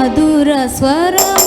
మధుర స్వరముల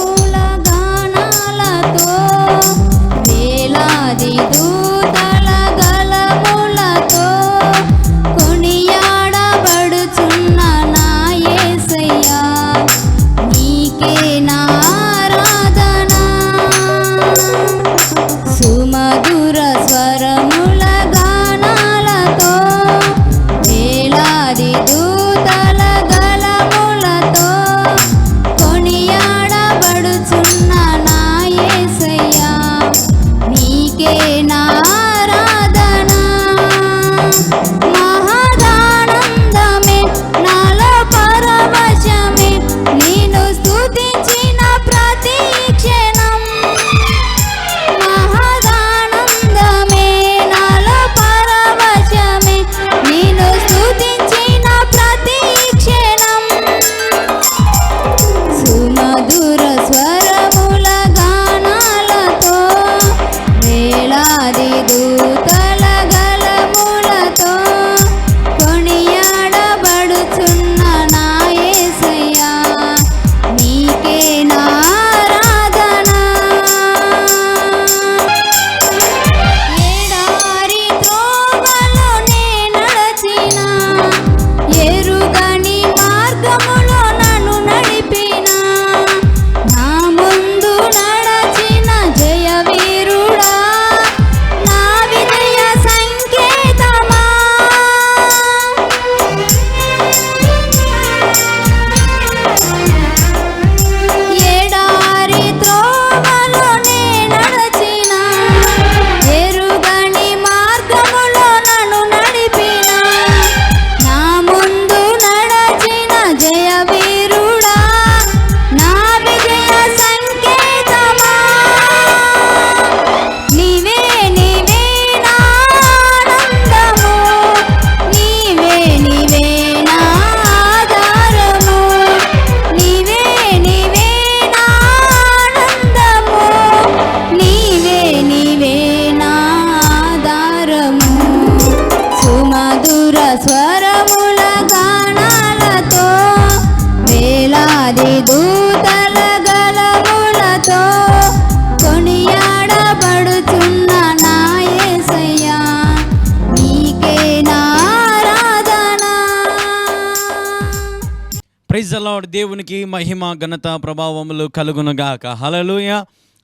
ప్రైజ్ అలాడ్ దేవునికి మహిమ ఘనత ప్రభావములు కలుగునుగాక. హలలుయ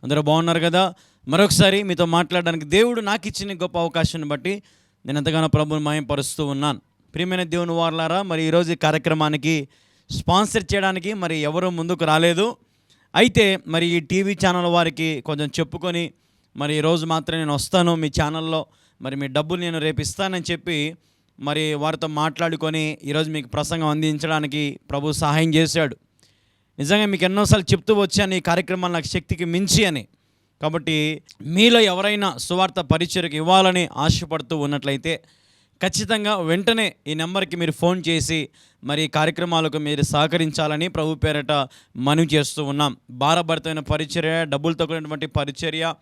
అందరూ బాగున్నారు కదా? మరొకసారి మీతో మాట్లాడడానికి దేవుడు నాకు ఇచ్చిన గొప్ప అవకాశాన్ని బట్టి నేను ఎంతగానో ప్రభుని మయంపరుస్తూ ఉన్నాను. ప్రియమైన దేవుని వారలారా మరి ఈరోజు ఈ కార్యక్రమానికి స్పాన్సర్ చేయడానికి మరి ఎవరు ముందుకు రాలేదు. అయితే మరి ఈ టీవీ ఛానల్ వారికి కొంచెం చెప్పుకొని మరి ఈరోజు మాత్రం నేను వస్తాను మీ ఛానల్లో. మరి మీ డబ్బులు నేను రేపు ఇస్తానని చెప్పి మరి వారితో మాట్లాడుకొని ఈరోజు మీకు ప్రసంగం అందించడానికి ప్రభు సహాయం చేశాడు. నిజంగా మీకు ఎన్నోసార్లు చెప్తూ వచ్చాను ఈ కార్యక్రమాలు నాకు శక్తికి మించి అని. కాబట్టి మీలో ఎవరైనా సువార్త పరిచయకు ఇవ్వాలని ఆశపడుతూ ఉన్నట్లయితే ఖచ్చితంగా వెంటనే ఈ నెంబర్కి మీరు ఫోన్ చేసి మరి కార్యక్రమాలకు మీరు సహకరించాలని ప్రభు పేరట మనవి చేస్తూ ఉన్నాం. భారభరితమైన పరిచర్య డబ్బులతో కూడినటువంటి పరిచర్య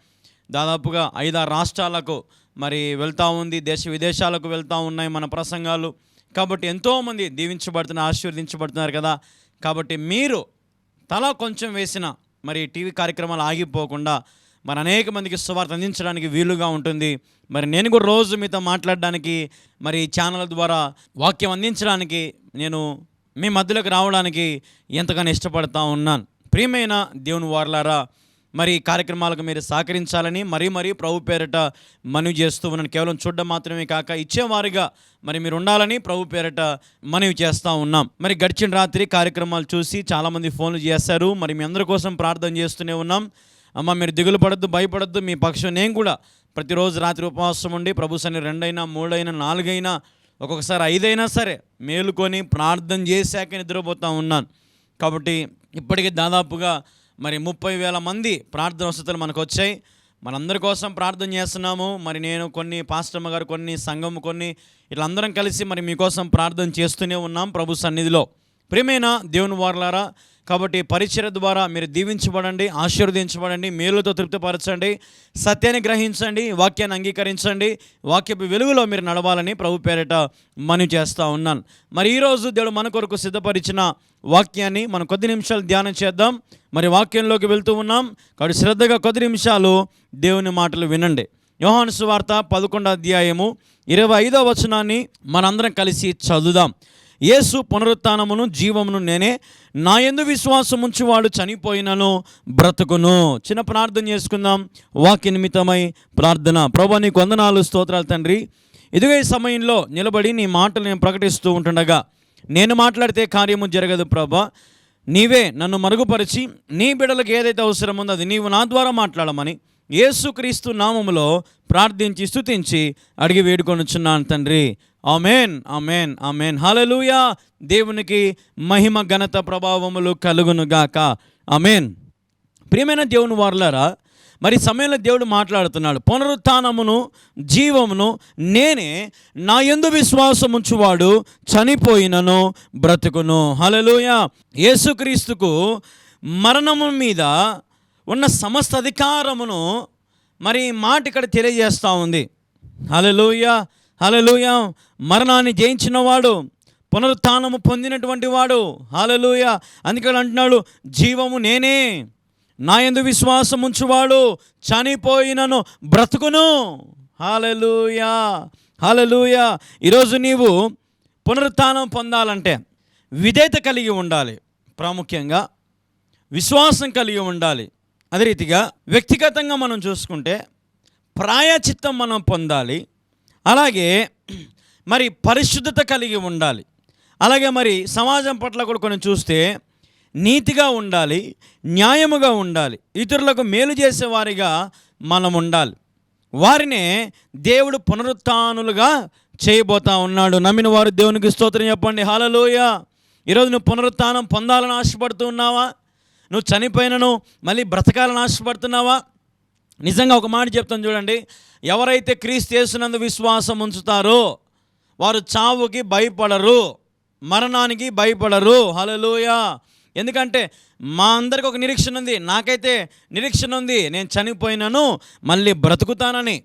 దాదాపుగా ఐదారు రాష్ట్రాలకు మరి వెళ్తూ ఉంది దేశ విదేశాలకు వెళ్తూ ఉన్నాయి మన ప్రసంగాలు. కాబట్టి ఎంతోమంది దీవించబడుతున్న ఆశీర్వదించబడుతున్నారు కదా. కాబట్టి మీరు తల కొంచెం వేసిన మరి టీవీ కార్యక్రమాలు ఆగిపోకుండా మరి అనేక మందికి సువార్త అందించడానికి వీలుగా ఉంటుంది. మరి నేను కూడా రోజు మీతో మాట్లాడడానికి మరి ఛానల్ ద్వారా వాక్యం అందించడానికి నేను మీ మధ్యలోకి రావడానికి ఎంతగానో ఇష్టపడతా ఉన్నాను. ప్రియమైన దేవుని వార్లారా మరి కార్యక్రమాలకు మీరు సహకరించాలని మరీ మరీ ప్రభు పేరట మనవి చేస్తూ ఉన్నాను. కేవలం చూడడం మాత్రమే కాక ఇచ్చేవారిగా మరి మీరు ఉండాలని ప్రభు పేరట మనవి చేస్తూ ఉన్నాం. మరి గడిచిన రాత్రి కార్యక్రమాలు చూసి చాలామంది ఫోన్లు చేశారు. మరి మీ అందరి కోసం ప్రార్థన చేస్తూనే ఉన్నాం. అమ్మ మీరు దిగులు పడద్దు భయపడద్దు. మీ పక్షం నేను కూడా ప్రతిరోజు రాత్రి ఉపవాసం ఉండి ప్రభు సన్ని రెండైనా మూడైనా నాలుగైనా ఒక్కొక్కసారి ఐదైనా సరే మేలుకొని ప్రార్థన చేశాక నిద్రపోతూ ఉన్నాను. కాబట్టి ఇప్పటికీ దాదాపుగా మరి ముప్పై వేల మంది ప్రార్థన వసతులు మనకు వచ్చాయి మనందరి కోసం ప్రార్థన చేస్తున్నాము. మరి నేను కొన్ని పాస్టమ్మ గారు కొన్ని సంఘం కొన్ని ఇట్లా అందరం కలిసి మరి మీకోసం ప్రార్థన చేస్తూనే ఉన్నాం ప్రభు సన్నిధిలో. ప్రియమైన దేవుని వారలారా? కాబట్టి పరిచయ ద్వారా మీరు దీవించబడండి ఆశీర్వదించబడండి మేలుతో తృప్తిపరచండి సత్యాన్ని గ్రహించండి వాక్యాన్ని అంగీకరించండి వాక్యపు వెలుగులో మీరు నడవాలని ప్రభు పేరిట మనవి చేస్తూ ఉన్నాను. మరి ఈరోజు దేవుడు మన కొరకు సిద్ధపరిచిన వాక్యాన్ని మనం కొద్ది నిమిషాలు ధ్యానం చేద్దాం. మరి వాక్యంలోకి వెళ్తూ ఉన్నాం. కాబట్టి శ్రద్ధగా కొద్ది నిమిషాలు దేవుని మాటలు వినండి. యోహాను సువార్త పదకొండో అధ్యాయము ఇరవై ఐదో వచనాన్ని మనందరం కలిసి చదువుదాం యేసు పునరుత్నమును జీవమును నేనే నా ఎందు విశ్వాసం ఉంచివాడు చనిపోయినను బ్రతుకును. చిన్న ప్రార్థన చేసుకుందాం. వాక్య నిమిత్తమై ప్రార్థన. ప్రభా నీకు వందనాలు స్తోత్రాలు తండ్రి. ఇదిగే సమయంలో నిలబడి నీ మాటలు నేను ప్రకటిస్తూ ఉంటుండగా నేను మాట్లాడితే కార్యము జరగదు ప్రభా. నీవే నన్ను మరుగుపరిచి నీ బిడలకు ఏదైతే అవసరం ఉందో అది నీవు నా ద్వారా మాట్లాడమని యేసుక్రీస్తు నామములో ప్రార్థించి స్తుతించి అడిగి వేడుకొనుచున్నాను తండ్రి. Amen amen amen. హలలుయా దేవునికి మహిమ ఘనత ప్రభావములు కలుగును గాక. ఆమెన్. ప్రియమైన దేవుని వారులారా మరి సమయంలో దేవుడు మాట్లాడుతున్నాడు. పునరుత్నమును జీవమును నేనే నా ఎందు విశ్వాసం ఉంచువాడు చనిపోయినను బ్రతుకును. హలలుయ యేసుక్రీస్తుకు మరణము మీద ఉన్న సమస్త అధికారమును మరి మాట ఇక్కడ తెలియజేస్తూ ఉంది. హలలుయ హలలుయ మరణాన్ని జయించినవాడు పునరుత్నము పొందినటువంటి వాడు. హాలలుయ అందుకని అంటున్నాడు జీవము నేనే. నా ఎందు విశ్వాసం ఉంచువాడు చనిపోయినను బ్రతుకును. హాలలుయా హాలలుయా ఈరోజు నీవు పునరుత్నం పొందాలంటే విధేయత కలిగి ఉండాలి ప్రాముఖ్యంగా విశ్వాసం కలిగి ఉండాలి. అదే రీతిగా వ్యక్తిగతంగా మనం చూసుకుంటే ప్రాయచిత్తం మనం పొందాలి అలాగే మరి పరిశుద్ధత కలిగి ఉండాలి. అలాగే మరి సమాజం పట్ల కూడా కొన్ని చూస్తే నీతిగా ఉండాలి న్యాయముగా ఉండాలి. ఇతరులకు మేలు చేసేవారిగా మనం ఉండాలి. వారినే దేవుడు పునరుత్నులుగా చేయబోతా ఉన్నాడు. నమ్మిన వారు దేవునికి స్తోత్రం చెప్పండి. హాలలోయ ఈరోజు నువ్వు పునరుత్నం పొందాలని ఆశపడుతూ ఉన్నావా? నువ్వు చనిపోయినను మళ్ళీ బ్రతకాలని ఆశపడుతున్నావా? నిజంగా ఒక మాట చెప్తాను చూడండి. ఎవరైతే క్రీస్తు చేసినందు విశ్వాసం ఉంచుతారో వారు చావుకి భయపడరు మరణానికి భయపడరు. హలలోయా ఎందుకంటే మా అందరికి ఒక నిరీక్షణ ఉంది. నాకైతే నిరీక్షణ ఉంది. నేను చనిపోయినాను మళ్ళీ బ్రతుకుతానని.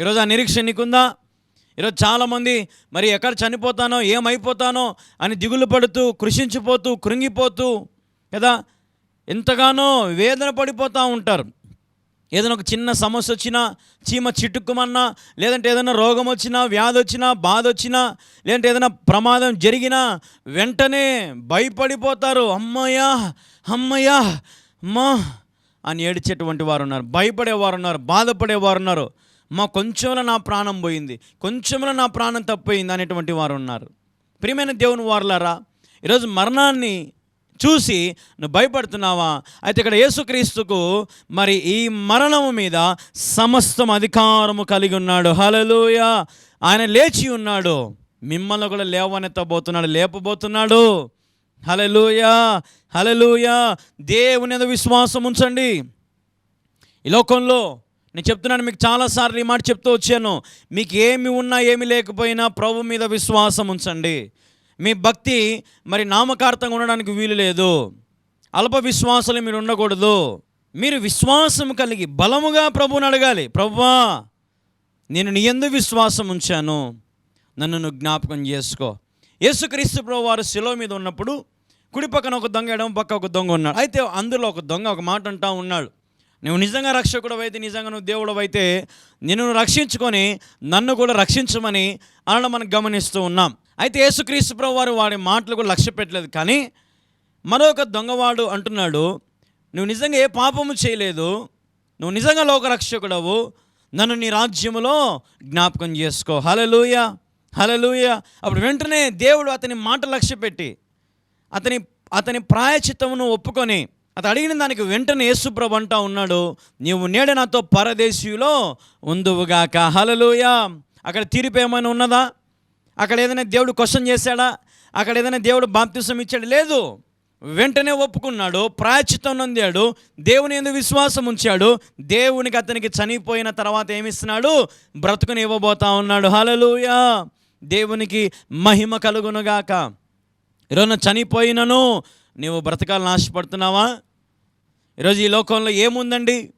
ఈరోజు ఆ నిరీక్షణ నీకుందా? ఈరోజు చాలామంది మరి ఎక్కడ చనిపోతానో ఏమైపోతానో అని దిగులు పడుతూ కృషించిపోతూ కృంగిపోతూ కదా? ఎంతగానో వేదన పడిపోతూ ఉంటారు. ఏదైనా ఒక చిన్న సమస్య వచ్చినా చీమ చిట్టుక్కుమన్నా లేదంటే ఏదైనా రోగం వచ్చినా వ్యాధి వచ్చినా బాధ వచ్చినా లేదంటే ఏదైనా ప్రమాదం జరిగినా వెంటనే భయపడిపోతారు. అమ్మయ్యా అమ్మయ్యా అమ్మా అని ఏడిచేటువంటి వారు ఉన్నారు భయపడేవారు ఉన్నారు బాధపడేవారు ఉన్నారు. మా కొంచెంలో నా ప్రాణం పోయింది కొంచెంలో నా ప్రాణం తప్పిపోయింది అనేటువంటి వారు ఉన్నారు. ప్రియమైన దేవుని వారులారా ఈరోజు మరణాన్ని చూసి నువ్వు భయపడుతున్నావా? అయితే ఇక్కడ యేసుక్రీస్తుకు మరి ఈ మరణము మీద సమస్తం అధికారము కలిగి ఉన్నాడు. హలలోయ ఆయన లేచి ఉన్నాడు. మిమ్మల్ని కూడా లేవనెత్తబోతున్నాడు లేపబోతున్నాడు. హలలుయా హలలుయా దేవుని మీద విశ్వాసం ఉంచండి. ఈ లోకంలో నేను చెప్తున్నాను మీకు చాలాసార్లు ఈ మాట చెప్తూ వచ్చాను. మీకు ఏమి ఉన్నా ఏమి లేకపోయినా ప్రభు మీద విశ్వాసం ఉంచండి. మీ భక్తి మరి నామకార్థంగా ఉండడానికి వీలు లేదు. అల్ప విశ్వాసాలు మీరు ఉండకూడదు. మీరు విశ్వాసం కలిగి బలముగా ప్రభువుని అడగాలి. ప్రభువా నేను నీ ఎందు విశ్వాసం ఉంచాను. నన్ను నువ్వు జ్ఞాపకం చేసుకో. యేసుక్రీస్తు ప్రభు వారు శిలో మీద ఉన్నప్పుడు కుడి పక్కన ఒక దొంగ ఎడమ పక్క ఒక దొంగ ఉన్నాడు. అయితే అందులో ఒక దొంగ ఒక మాట అంటా ఉన్నాడు. నువ్వు నిజంగా రక్షకుడు అయితే నిజంగా నువ్వు దేవుడు అయితే నిన్ను రక్షించుకొని నన్ను కూడా రక్షించమని అనడం మనం గమనిస్తూ ఉన్నాం. అయితే యేసుక్రీస్తు ప్రభు వారు వాడి మాటలు కూడా లక్ష్య పెట్టలేదు. కానీ మరొక దొంగవాడు అంటున్నాడు నువ్వు నిజంగా ఏ పాపము చేయలేదు నువ్వు నిజంగా లోకరక్షకుడవు నన్ను నీ రాజ్యములో జ్ఞాపకం చేసుకో. హలలుయ హలలుయ అప్పుడు వెంటనే దేవుడు అతని మాట లక్ష్య పెట్టి అతని అతని ప్రాయచిత్తమును ఒప్పుకొని అతను అడిగిన దానికి వెంటనే యేసుప్రభు అంటా ఉన్నాడు నీవు నేడు నాతో పరదేశీయులో ఉందువుగాక. హలలుయ అక్కడ తీర్పు ఏమైనా ఉన్నదా? అక్కడ ఏదైనా దేవుడు క్వశ్చన్ చేశాడా? అక్కడ ఏదైనా దేవుడు బాప్తిసం ఇచ్చాడు? లేదు. వెంటనే ఒప్పుకున్నాడు. ప్రాచితం నొందాడు. దేవుని ఎందుకు విశ్వాసం ఉంచాడు. దేవునికి అతనికి చనిపోయిన తర్వాత ఏమిస్తున్నాడు? బ్రతుకుని ఇవ్వబోతా ఉన్నాడు. హలలుయా దేవునికి మహిమ కలుగునుగాక. ఈరోజు చనిపోయినను. నీవు బ్రతకాలని ఆశపడుతున్నావా? ఈరోజు ఈ లోకంలో ఏముందండి?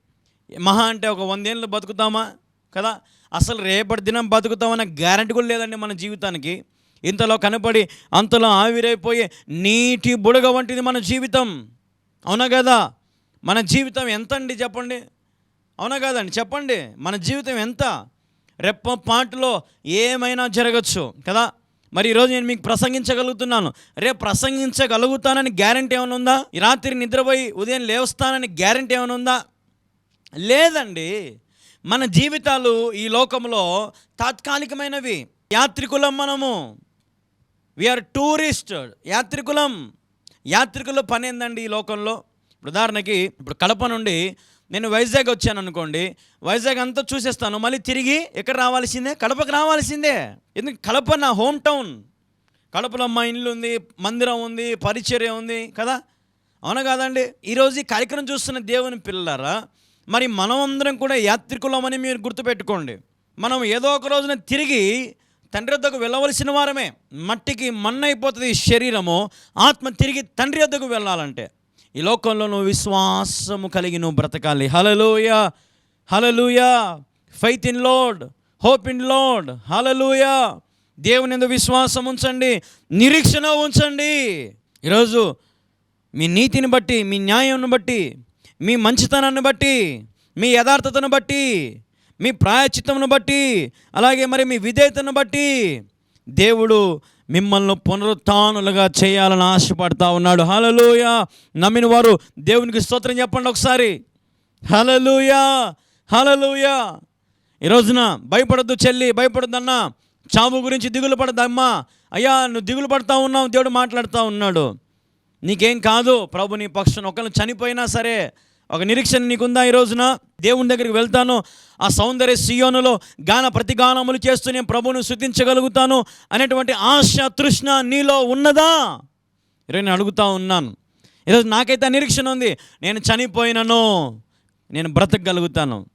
మహా అంటే ఒక వందేళ్ళు బతుకుతామా? కదా? అసలు రేపటి దినం బతుకుతామన్న గ్యారంటీ కూడా లేదండి మన జీవితానికి. ఇంతలో కనపడి అంతలో ఆవిరైపోయే నీటి బుడగ వంటిది మన జీవితం. అవునా కదా? మన జీవితం ఎంత అండి చెప్పండి? అవునా కాదండి? చెప్పండి. మన జీవితం ఎంత? రెప్ప పాటలో ఏమైనా జరగచ్చు కదా? మరి ఈరోజు నేను మీకు ప్రసంగించగలుగుతున్నాను. రేపు ప్రసంగించగలుగుతానని గ్యారంటీ ఏమైనా ఉందా? ఈ రాత్రి నిద్రపోయి ఉదయం లేవస్తానని గ్యారంటీ ఏమైనా ఉందా? లేదండి. మన జీవితాలు ఈ లోకంలో తాత్కాలికమైనవి. యాత్రికులం మనము. వీఆర్ టూరిస్ట్ యాత్రికులం. యాత్రికుల పని ఏందండి ఈ లోకంలో? ఉదాహరణకి ఇప్పుడు కడప నుండి నేను వైజాగ్ వచ్చాను అనుకోండి. వైజాగ్ అంతా చూసేస్తాను. మళ్ళీ తిరిగి ఎక్కడ రావాల్సిందే? కడపకు రావాల్సిందే. ఎందుకు? కడప నా హోమ్ టౌన్ కడపలో మా ఇల్లు ఉంది మందిరం ఉంది పరిచర్య ఉంది కదా? అవునా కాదండి? ఈరోజు ఈ కార్యక్రమం చూస్తున్న దేవుని పిల్లలారా మరి మనమందరం కూడా యాత్రికులమని మీరు గుర్తుపెట్టుకోండి. మనం ఏదో ఒక రోజున తిరిగి తండ్రి వద్దకు వెళ్ళవలసిన వారమే. మట్టికి మన్నైపోతుంది శరీరము ఆత్మ తిరిగి తండ్రి వద్దకు వెళ్ళాలంటే. ఈ లోకంలో నువ్వు విశ్వాసము కలిగి నువ్వు బ్రతకాలి. Hallelujah hallelujah faith in Lord hope in Lord hallelujah దేవుని ఎందు విశ్వాసం ఉంచండి నిరీక్షణ ఉంచండి. ఈరోజు మీ నీతిని బట్టి మీ న్యాయంను బట్టి మీ మంచితనాన్ని బట్టి మీ యథార్థతను బట్టి మీ ప్రాయచిత్తమును బట్టి అలాగే మరి మీ విధేయతను బట్టి దేవుడు మిమ్మల్ని పునరుత్నులుగా చేయాలని ఆశపడతా ఉన్నాడు. హలలుయ నమ్మిన వారు దేవునికి స్తోత్రం చెప్పండి ఒకసారి. హలలుయ హలలుయ ఈ రోజున భయపడద్దు చెల్లి భయపడద్దు అన్న చావు గురించి దిగులు పడద్దమ్మా. అయ్యా నువ్వు దిగులు పడతా ఉన్నావు దేవుడు మాట్లాడుతూ ఉన్నాడు. నీకేం కాదు ప్రభు నీ పక్షం ఒకళ్ళు చనిపోయినా సరే ఒక నిరీక్షణ నీకుందా ఈ రోజున? దేవుని దగ్గరికి వెళ్తాను. ఆ సౌందర్య సియోనులో గాన ప్రతిగానములు చేస్తూ నేను ప్రభువును శృతించగలుగుతాను అనేటువంటి ఆశ తృష్ణ నీలో ఉన్నదా? ఈరోజు నేను అడుగుతా ఉన్నాను. ఈరోజు నాకైతే ఆ నిరీక్షణ ఉంది. నేను చనిపోయినను. నేను బ్రతకగలుగుతాను.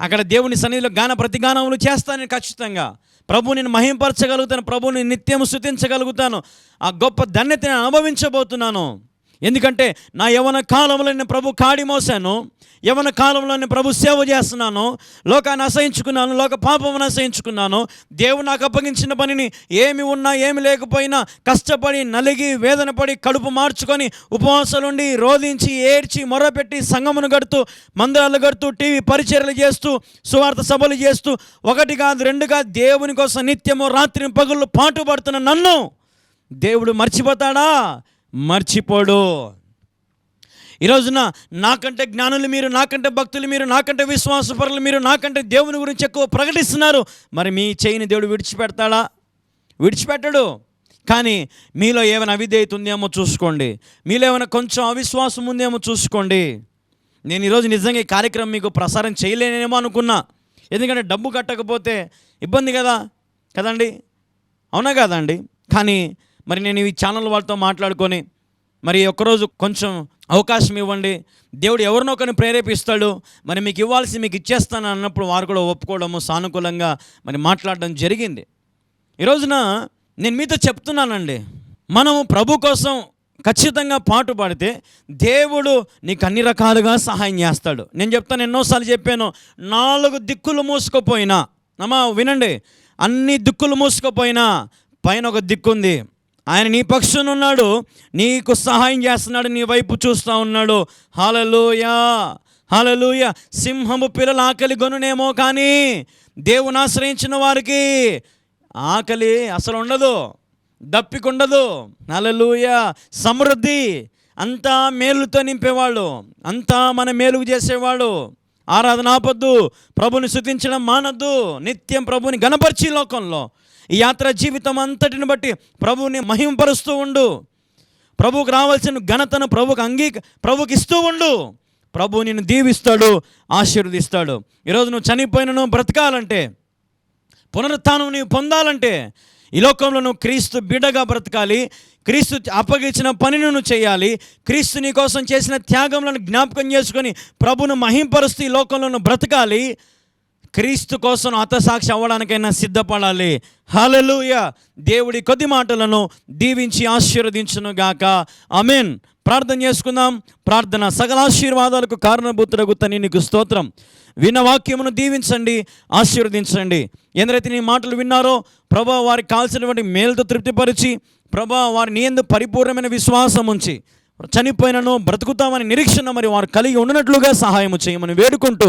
అక్కడ దేవుని సన్నిధిలో గాన ప్రతిగానములు చేస్తాను ఖచ్చితంగా. ప్రభు నేను మహింపరచగలుగుతాను. ప్రభుని నిత్యం శృతించగలుగుతాను ఆ గొప్ప ధన్యత నేను అనుభవించబోతున్నాను. ఎందుకంటే నా యవన కాలంలో నేను ప్రభు కాడి మోసాను యవన కాలంలో నేను ప్రభు సేవ చేస్తున్నాను లోకాన్ని అసహించుకున్నాను లోక పాపమును అసహించుకున్నాను దేవుడు నాకు అప్పగించిన పనిని ఏమి ఉన్నా ఏమి లేకపోయినా కష్టపడి నలిగి వేదన పడి కడుపు మార్చుకొని ఉపవాసాలుండి రోధించి ఏడ్చి మొరపెట్టి సంగమును గడుతూ మందిరాలు గడుతూ టీవీ పరిచర్యలు చేస్తూ సువార్త సభలు చేస్తూ ఒకటి కాదు రెండు కాదు దేవుని కోసం నిత్యము రాత్రి పగుళ్ళు పాటుపడుతున్న నన్ను దేవుడు మర్చిపోతాడా? మర్చిపోడు. ఈ రోజున నాకంటే జ్ఞానులు మీరు నాకంటే భక్తులు మీరు నాకంటే విశ్వాసపరులు మీరు నాకంటే దేవుని గురించి ఎక్కువ ప్రకటిస్తున్నారు. మరి మీ చేయిని దేవుడు విడిచిపెడతాడా? విడిచిపెట్టడు. కానీ మీలో ఏమైనా అవిధేయత ఉందేమో చూసుకోండి. మీలో ఏమైనా కొంచెం అవిశ్వాసం ఉందేమో చూసుకోండి. నేను ఈరోజు నిజంగా ఈ కార్యక్రమం మీకు ప్రసారం చేయలేనేమో అనుకున్నా. ఎందుకంటే డబ్బు కట్టకపోతే ఇబ్బంది కదా? కదండి? అవునా కదండి కానీ మరి నేను ఈ ఛానల్ వాళ్ళతో మాట్లాడుకొని మరి ఒక్కరోజు కొంచెం అవకాశం ఇవ్వండి. దేవుడు ఎవరినో ఒకరిని ప్రేరేపిస్తాడు. మరి మీకు ఇవ్వాల్సి మీకు ఇచ్చేస్తాను అన్నప్పుడు వారు కూడా ఒప్పుకోవడము సానుకూలంగా మరి మాట్లాడడం జరిగింది. ఈరోజున నేను మీతో చెప్తున్నానండి. మనము ప్రభు కోసం ఖచ్చితంగా పాటు పాడితే దేవుడు నీకు అన్ని రకాలుగా సహాయం చేస్తాడు. నేను చెప్తాను ఎన్నోసార్లు చెప్పాను నాలుగు దిక్కులు మూసుకుపోయినా. అమ్మా వినండి. అన్ని దిక్కులు మూసుకుపోయినా పైన ఒక దిక్కు ఉంది ఆయన నీ పక్షున ఉన్నాడు నీకు సహాయం చేస్తున్నాడు నీ వైపు చూస్తూ ఉన్నాడు. హాలలోయా హాలలోయ సింహము పిల్లల ఆకలి గొనునేమో కానీ దేవుని ఆశ్రయించిన వారికి ఆకలి అసలు ఉండదు దప్పికుండదు. హల్లెలూయ. సమృద్ధి అంతా మేలుతో నింపేవాళ్ళు అంతా మన మేలుగు చేసేవాడు ఆరాధన ఆపొద్దు ప్రభుని శుతించడం మానద్దు నిత్యం ప్రభుని గణపరిచి లోకంలో. ఈ యాత్ర జీవితం అంతటిని బట్టి ప్రభువుని మహింపరుస్తూ ఉండు. ప్రభువుకు రావాల్సిన ఘనతను ప్రభుకు అంగీ ప్రభుకి ఇస్తూ ఉండు. ప్రభు నిన్ను దీవిస్తాడు ఆశీర్వదిస్తాడు. ఈరోజు నువ్వు చనిపోయినను బ్రతకాలంటే పునరుత్నం నీవు పొందాలంటే ఈ లోకంలో నువ్వు క్రీస్తు బిడగా బ్రతకాలి క్రీస్తు అప్పగించిన పనిని నువ్వు చేయాలి క్రీస్తు నీ కోసం చేసిన త్యాగంలను జ్ఞాపకం చేసుకొని ప్రభును మహింపరుస్తూ ఈ లోకంలో నువ్వు బ్రతకాలి క్రీస్తు కోసం హతసాక్షి అవ్వడానికైనా సిద్ధపడాలి. హలలుయ దేవుడి కొద్ది మాటలను దీవించి ఆశీర్వదించును గాక. అమెన్ ప్రార్థన చేసుకుందాం. ప్రార్థన సకల ఆశీర్వాదాలకు కారణభూతుడగు తని నీకు స్తోత్రం. విన్న వాక్యమును దీవించండి ఆశీర్వదించండి. ఎందరైతే నీ మాటలు విన్నారో ప్రభా వారికి కాల్సినటువంటి మేలుతో తృప్తిపరిచి ప్రభా వారిని ఎందు పరిపూర్ణమైన విశ్వాసం ఉంచి చనిపోయినను బ్రతుకుతామని నిరీక్షణ మరి వారు కలిగి ఉన్నట్లుగా సహాయం చేయమని వేడుకుంటూ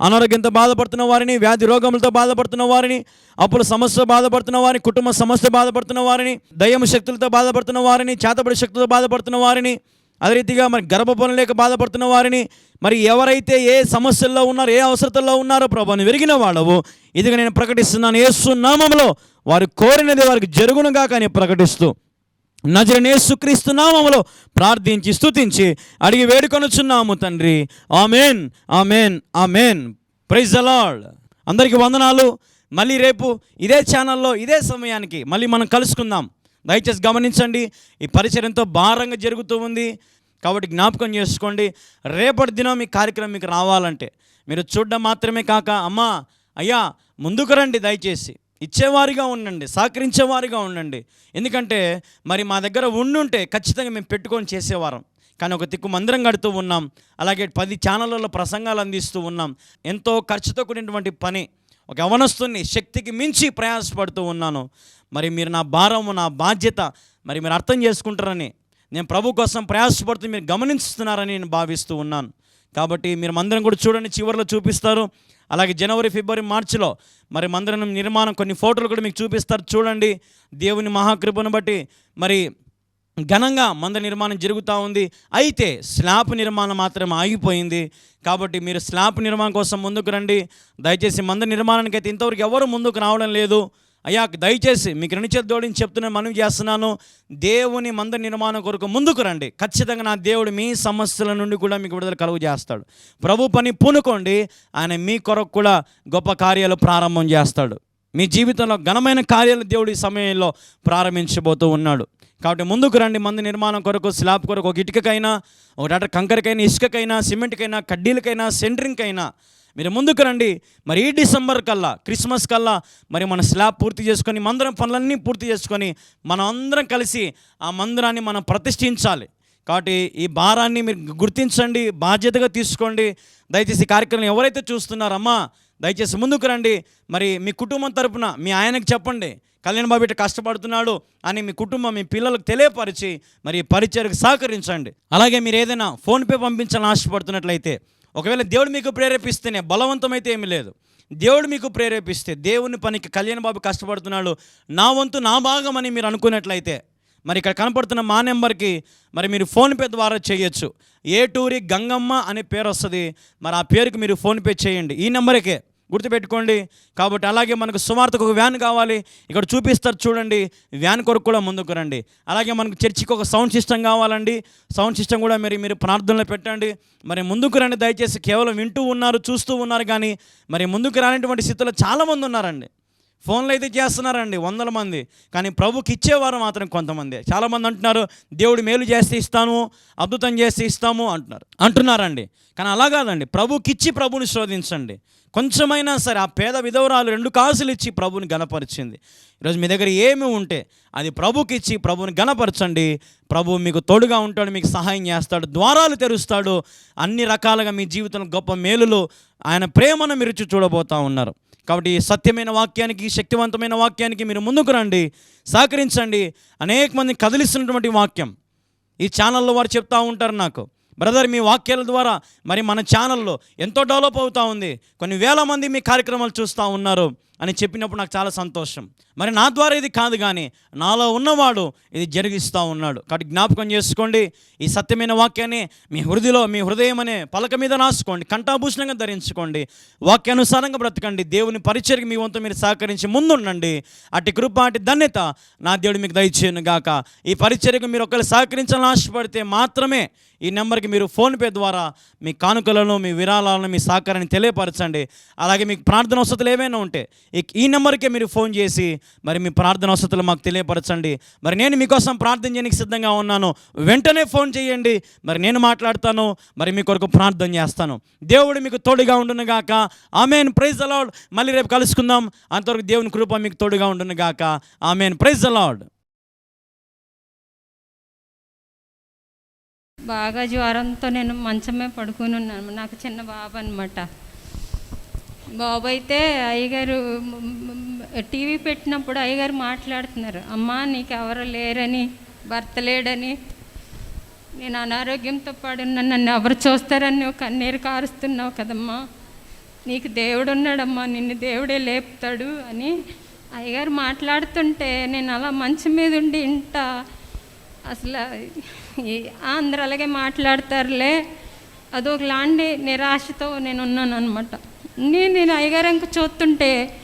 అనారోగ్యంతో బాధపడుతున్న వారిని వ్యాధి రోగములతో బాధపడుతున్న వారిని అప్పుల సమస్య బాధపడుతున్న వారిని కుటుంబ సమస్య బాధపడుతున్న వారిని దయ్యము శక్తులతో బాధపడుతున్న వారిని చేతబడి శక్తులతో బాధపడుతున్న వారిని అదే రీతిగా మరి గర్భఫలం లేక బాధపడుతున్న వారిని మరి ఎవరైతే ఏ సమస్యల్లో ఉన్నారో ఏ అవసరతల్లో ఉన్నారో ప్రభాని విరిగిన వాళ్ళవు. ఇదిగా నేను ప్రకటిస్తున్నాను ఏసు నామంలో వారు కోరినది వారికి జరుగునుగా కానీ ప్రకటిస్తూ నజరనేసుక్రీస్తు నామములో ప్రార్థించి స్తుతించి అడిగి వేడుకొనుచున్నాము తండ్రి. Amen amen amen. ప్రైజ్ అలాడ్ అందరికీ వందనాలు. మళ్ళీ రేపు ఇదే ఛానల్లో ఇదే సమయానికి మళ్ళీ మనం కలుసుకుందాం. దయచేసి గమనించండి. ఈ పరిచయంతో భారంగా జరుగుతూ ఉంది. కాబట్టి జ్ఞాపకం చేసుకోండి. రేపటి దినం ఈ కార్యక్రమం మీకు రావాలంటే మీరు చూడడం మాత్రమే కాక అమ్మా అయ్యా ముందుకు రండి దయచేసి. ఇచ్చేవారిగా ఉండండి సహకరించేవారిగా ఉండండి. ఎందుకంటే మరి మా దగ్గర ఉండుంటే ఖచ్చితంగా మేము పెట్టుకొని చేసేవారం. కానీ ఒక తిక్కు మందిరం కడుతూ ఉన్నాం అలాగే పది ఛానళ్ళలో ప్రసంగాలు అందిస్తూ ఉన్నాం. ఎంతో ఖర్చుతో కూడినటువంటి పని ఒక అవనస్తుని శక్తికి మించి ప్రయాసపడుతూ ఉన్నాను. మరి మీరు నా భారము నా బాధ్యత మరి మీరు అర్థం చేసుకుంటారని నేను ప్రభు కోసం ప్రయాసపడుతూ మీరు గమనిస్తున్నారని నేను భావిస్తూ ఉన్నాను. కాబట్టి మీరు మందిరం కూడా చూడండి చివరిలో చూపిస్తారు. అలాగే జనవరి ఫిబ్రవరి మార్చిలో మరి మందిరం నిర్మాణం కొన్ని ఫోటోలు కూడా మీకు చూపిస్తారు. చూడండి. దేవుని మహాకృపను బట్టి మరి ఘనంగా మందిర నిర్మాణం జరుగుతూ ఉంది. అయితే స్లాబ్ నిర్మాణం మాత్రం ఆగిపోయింది. కాబట్టి మీరు స్లాబ్ నిర్మాణం కోసం ముందుకు రండి. దయచేసి మందిర నిర్మాణానికి అయితే ఇంతవరకు ఎవరు ముందుకు రావడం లేదు. అయ్యా దయచేసి మీకు రెండు చేతి జోడించి చెప్తున్నా మనవి చేస్తున్నాను. దేవుని మంద నిర్మాణం కొరకు ముందుకు రండి. ఖచ్చితంగా నా దేవుడు మీ సమస్యల నుండి కూడా మీకు విడుదల కలుగు చేస్తాడు. ప్రభు పని పూనుకోండి ఆయన మీ కొరకు కూడా గొప్ప కార్యాలు ప్రారంభం చేస్తాడు. మీ జీవితంలో ఘనమైన కార్యాలు దేవుడు ఈ సమయంలో ప్రారంభించబోతూ ఉన్నాడు. కాబట్టి ముందుకు రండి మంది నిర్మాణం కొరకు స్లాబ్ కొరకు ఒక ఇటుకకైనా ఒక డాక్టర్ కంకరకైనా ఇసుకకైనా సిమెంట్కైనా కడ్డీలకైనా సెంటరింగ్కైనా మీరు ముందుకు రండి. మరి ఈ డిసెంబర్ కల్లా క్రిస్మస్ కల్లా మరి మన స్లాబ్ పూర్తి చేసుకొని మందిరం పనులన్నీ పూర్తి చేసుకొని మనం అందరం కలిసి ఆ మందిరాన్ని మనం ప్రతిష్ఠించాలి. కాబట్టి ఈ భారాన్ని మీరు గుర్తించండి బాధ్యతగా తీసుకోండి. దయచేసి కార్యక్రమం ఎవరైతే చూస్తున్నారమ్మా దయచేసి ముందుకు రండి. మరి మీ కుటుంబం తరపున మీ ఆయనకు చెప్పండి. కళ్యాణ్ బాబు ఇట్లా కష్టపడుతున్నాడు అని మీ కుటుంబం మీ పిల్లలకు తెలియపరిచి మరి పరిచయకు సహకరించండి. అలాగే మీరు ఏదైనా ఫోన్పే పంపించాలని ఆశపడుతున్నట్లయితే ఒకవేళ దేవుడు మీకు ప్రేరేపిస్తేనే బలవంతమైతే ఏమీ లేదు. దేవుడు మీకు ప్రేరేపిస్తే దేవుని పనికి కళ్యాణ్ బాబు కష్టపడుతున్నాడు నా వంతు నా భాగం అని మీరు అనుకున్నట్లయితే మరి ఇక్కడ కనపడుతున్న మా నెంబర్కి మరి మీరు ఫోన్పే ద్వారా చేయొచ్చు. ఏటూరి గంగమ్మ అనే పేరు వస్తుంది మరి ఆ పేరుకి మీరు ఫోన్పే చేయండి. ఈ నెంబర్కే గుర్తుపెట్టుకోండి. కాబట్టి అలాగే మనకు సుమార్తకు ఒక వ్యాన్ కావాలి. ఇక్కడ చూపిస్తారు చూడండి. వ్యాన్ కొరకు కూడా ముందుకు రండి. అలాగే మనకు చర్చికి ఒక సౌండ్ సిస్టమ్ కావాలండి. సౌండ్ సిస్టమ్ కూడా మరి మీరు ప్రార్థనలో పెట్టండి. మరి ముందుకు రండి దయచేసి. కేవలం వింటూ ఉన్నారు చూస్తూ ఉన్నారు కానీ మరి ముందుకు రానటువంటి స్థితిలో చాలామంది ఉన్నారండి. ఫోన్లు అయితే చేస్తున్నారండి వందల మంది. కానీ ప్రభుకి ఇచ్చేవారు మాత్రం కొంతమంది. చాలామంది అంటున్నారు దేవుడు మేలు చేస్తే ఇస్తాను అద్భుతం చేస్తే ఇస్తాము అంటున్నారు. అంటున్నారండి. కానీ అలా కాదండి. ప్రభుకిచ్చి ప్రభుని శోధించండి కొంచెమైనా సరే ఆ పేద విధవరాలు రెండు కాసులు ఇచ్చి ప్రభుని గణపరిచింది ఈరోజు మీ దగ్గర ఏమి ఉంటే అది ప్రభుకి ఇచ్చి ప్రభుని గణపరచండి ప్రభు మీకు తోడుగా ఉంటాడు మీకు సహాయం చేస్తాడు ద్వారాలు తెరుస్తాడు. అన్ని రకాలుగా మీ జీవితంలో గొప్ప మేలులు ఆయన ప్రేమను మీరు చూడబోతూ చూడబోతా ఉన్నారు. కాబట్టి ఈ సత్యమైన వాక్యానికి శక్తివంతమైన వాక్యానికి మీరు ముందుకు రండి సహకరించండి. అనేక మంది కదిలిస్తున్నటువంటి వాక్యం. ఈ ఛానల్లో వారు చెప్తూ ఉంటారు నాకు. బ్రదర్ మీ వాక్యాల ద్వారా మరి మన ఛానల్లో ఎంతో డెవలప్ అవుతా ఉంది. కొన్ని వేల మంది మీ కార్యక్రమాలు చూస్తూ ఉన్నారు. అని చెప్పినప్పుడు నాకు చాలా సంతోషం. మరి నా ద్వారా ఇది కాదు కానీ నాలో ఉన్నవాడు ఇది జరిగిస్తూ ఉన్నాడు. కాబట్టి జ్ఞాపకం చేసుకోండి ఈ సత్యమైన వాక్యాన్ని మీ హృదయలో మీ హృదయం అనే పలక మీద రాసుకోండి కంఠాభూషణంగా ధరించుకోండి. వాక్యానుసారంగా బ్రతకండి దేవుని పరిచయకి మీ వంతు మీరు సహకరించి ముందుండండి. అటు కృప అటు ధన్యత నా దేవుడు మీకు దయచేయను గాక. ఈ పరిచర్యకు మీరు ఒకరు సహకరించాలని ఆశపడితే మాత్రమే ఈ నెంబర్కి మీరు ఫోన్పే ద్వారా మీ కానుకలను మీ విరాళాలను మీ సహకారాన్ని తెలియపరచండి. అలాగే మీకు ప్రార్థన వసతులు ఏమైనా ఉంటే ఈ- ఈ నెంబర్కే మీరు ఫోన్ చేసి మరి మీ ప్రార్థన వసతులు మాకు తెలియపరచండి. మరి నేను మీకోసం ప్రార్థన చేయడానికి సిద్ధంగా ఉన్నాను. వెంటనే ఫోన్ చేయండి. మరి నేను మాట్లాడతాను. మరి మీ కొరకు ప్రార్థన చేస్తాను. దేవుడు మీకు తోడుగా ఉండును గాక. ఆమెన్. ప్రైజ్ అలాడ్ మళ్ళీ రేపు కలుసుకుందాం. అంతవరకు దేవుని కృప మీకు తోడుగా ఉండును గాక. ఆమెన్. ప్రైజ్ అలాడ్ బాగా జ్వరంతో నేను మంచమే పడుకుని ఉన్నాను. నాకు చిన్న బాబు అనమాట బాబు అయితే అయ్యగారు టీవీ పెట్టినప్పుడు అయ్యగారు మాట్లాడుతున్నారు. అమ్మా నీకు ఎవరు లేరని భర్త లేడని నేను అనారోగ్యంతో పడున్నా నన్ను ఎవరు చూస్తారని నువ్వు కన్నీరు కారుస్తున్నావు కదమ్మా. నీకు దేవుడు ఉన్నాడమ్మా నిన్ను దేవుడే లేపుతాడు అని అయ్యగారు మాట్లాడుతుంటే నేను అలా మంచం మీద ఉండి ఇంట అసలు అందరూ అలాగే మాట్లాడతారులే. అదొకలాంటి నిరాశతో నేను ఉన్నాను అనమాట నేను నేను అయ్యగారు ఇంక చూస్తుంటే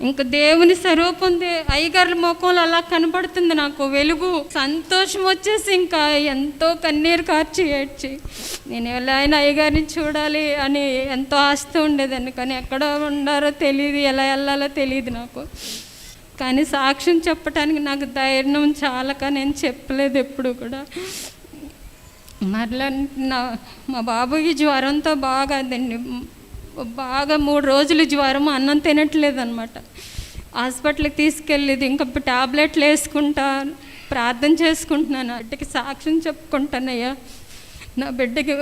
ఇంక దేవుని స్వరూపం అయ్యగారుల అయ్యగారి ముఖంలో అలా కనబడుతుంది నాకు వెలుగు. సంతోషం వచ్చేసి ఇంకా ఎంతో కన్నీరు కార్చి ఏడ్చి నేను ఎలా అయినా అయ్యగారిని చూడాలి అని ఎంతో ఆస్త ఉండేదాన్ని. కానీ ఎక్కడ ఉండారో తెలియదు ఎలా వెళ్ళాలో తెలియదు నాకు. కానీ సాక్ష్యం చెప్పడానికి నాకు ధైర్యం చాలక నేను చెప్పలేదు ఎప్పుడు కూడా. మరలా నా మా బాబుకి జ్వరంతో బాగా అదండి. బాగా మూడు రోజులు జ్వరం అన్నం తినట్లేదు అనమాట హాస్పిటల్కి తీసుకెళ్ళేది ఇంకా టాబ్లెట్లు వేసుకుంటా ప్రార్థన చేసుకుంటున్నాను. బిడ్డకి సాక్ష్యం చెప్పుకుంటానయ్యా. నా బిడ్డకి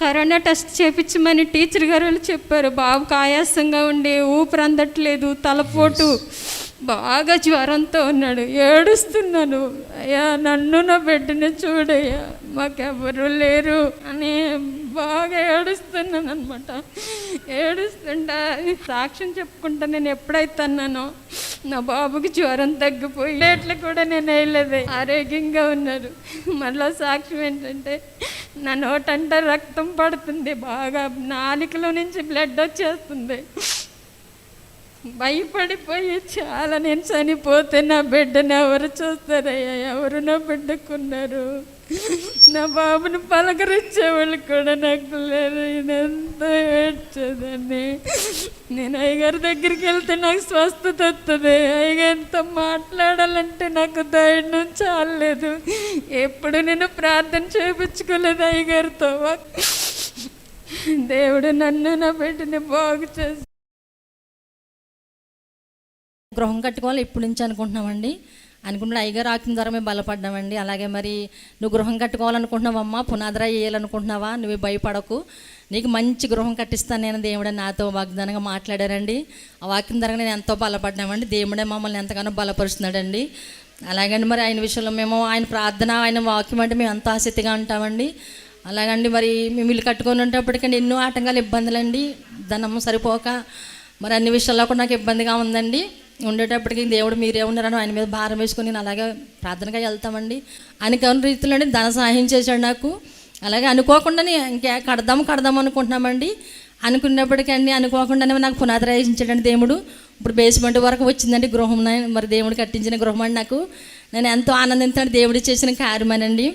కరోనా టెస్ట్ చేపించమని టీచర్ గారు వాళ్ళు చెప్పారు. బాబుకు ఆయాసంగా ఉండి ఊపిరి అందట్లేదు తలపోటు. బాగా జ్వరంతో ఉన్నాడు. ఏడుస్తున్నాను. అయ్యా నన్ను నా బిడ్డని చూడయ్యా. మాకెవరూ లేరు అని బాగా ఏడుస్తున్నాను అనమాట ఏడుస్తుంటా సాక్ష్యం చెప్పుకుంటా నేను ఎప్పుడైతే అన్నానో నా బాబుకి జ్వరం తగ్గిపోయి ప్లేట్లు కూడా నేను వేయలేదు. ఆరోగ్యంగా ఉన్నారు మళ్ళీ సాక్ష్యం ఏంటంటే నా నోటంటే రక్తం పడుతుంది. బాగా నాలికలో నుంచి బ్లడ్ వచ్చేస్తుంది. భయపడిపోయి చాలా నేను చనిపోతే నా బిడ్డని ఎవరు చూస్తారయ్యా? ఎవరు నా బిడ్డకున్నారు? నా బాబుని పలకరించేవాళ్ళు కూడా నాకు లేరు. నేను ఎంతో నేను అయ్యగారి దగ్గరికి వెళ్తే నాకు స్వస్థత వస్తుంది అయ్యగారితో మాట్లాడాలంటే నాకు ధైర్యం చాలలేదు. ఎప్పుడు నేను ప్రార్థన చేయించుకోలేదు అయ్యగారితో. దేవుడు నన్ను నా బిడ్డని బాగు చేసి గృహం కట్టుకోవాలి ఇప్పటి నుంచి అనుకుంటున్నామండి. అనుకుంటున్న అయ్యగారు ఆకిన ద్వారా మేము బలపడ్డామండి. అలాగే మరి నువ్వు గృహం కట్టుకోవాలనుకుంటున్నావమ్మా పునాదరా వేయాలనుకుంటున్నావా నువ్వు భయపడకు. నీకు మంచి గృహం కట్టిస్తాను నేను దేవుడే నాతో వాగ్దానంగా మాట్లాడారండి. ఆ వాక్యం ద్వారా నేను ఎంతో బలపడ్డామండి. దేవుడే మమ్మల్ని ఎంతగానో బలపరుస్తున్నాడండి. అలాగండి మరి ఆయన విషయంలో మేము ఆయన ప్రార్థన ఆయన వాక్యం అంటే మేము ఎంతో ఆసక్తిగా ఉంటామండి. అలాగండి మరి మేము ఇల్లు కట్టుకొని ఉండేప్పటికండి ఎన్నో ఆటంకాలు ఇబ్బందులండి. ధనం సరిపోక మరి అన్ని విషయాల్లో కూడా నాకు ఇబ్బందిగా ఉందండి. ఉండేటప్పటికి దేవుడు మీరే ఉన్నారని ఆయన మీద భారం వేసుకొని నేను అలాగే ప్రార్థనగా వెళ్తామండి. అనుకోని రీతిలోనే ధన సహాయం చేశాడు నాకు. అలాగే అనుకోకుండానే ఇంకా కడదాం కడదాం అనుకుంటున్నామండి. అనుకున్నప్పటికీ అన్నీ అనుకోకుండానే నాకు పునాది రాయించాడండి దేవుడు. ఇప్పుడు బేస్మెంట్ వరకు వచ్చిందండి గృహం. మరి దేవుడు కట్టించిన గృహం అండి నాకు. నేను ఎంతో ఆనందించాను. దేవుడు చేసిన కార్యమేనండి.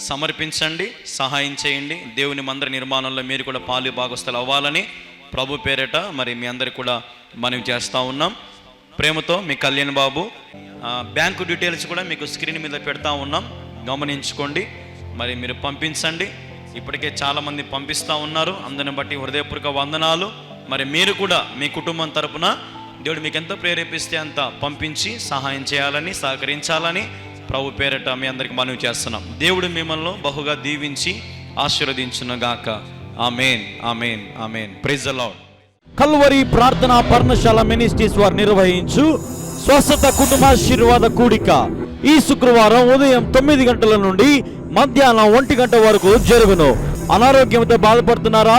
సమర్పించండి సహాయం చేయండి. దేవుని మందిర నిర్మాణంలో మీరు కూడా పాలు భాగస్థలు అవ్వాలని ప్రభు పేరట మరి మీ అందరికి కూడా మనం చేస్తూ ఉన్నాం. ప్రేమతో మీ కళ్యాణ్ బాబు బ్యాంకు డీటెయిల్స్ కూడా మీకు స్క్రీన్ మీద పెడతా ఉన్నాం. గమనించుకోండి. మరి మీరు పంపించండి. ఇప్పటికే చాలామంది పంపిస్తూ ఉన్నారు. అందరిని బట్టి హృదయపూర్వక వందనాలు. మరి మీరు కూడా మీ కుటుంబం తరపున దేవుడు మీకు ఎంత ప్రేరేపిస్తే అంత పంపించి సహాయం చేయాలని సహకరించాలని ప్రభు పేరట మీ అందరికి మనవి చేస్తున్నాం. దేవుడు మిమ్మల్ని బహుగా దీవించి ఆశీర్వదించునుగాక. Amen amen amen. ప్రైజ్ అలాడ్ కల్వరి ప్రార్థన పర్ణశాల మినిస్ట్రీస్ వారు నిర్వహించు స్వస్థత కుటుంబాశీర్వాద కూడిక. ఈ శుక్రవారం ఉదయం తొమ్మిది గంటల నుండి మధ్యాహ్నం ఒంటి గంట వరకు జరుగును. అనారోగ్యంతో బాధపడుతున్నారా?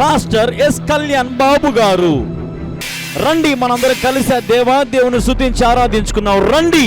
Pastor S Kalyan Babu garu. రండి మనందరం కలిసి ఆ దేవా దేవుని శుతించి ఆరాధించుకున్నాం రండి.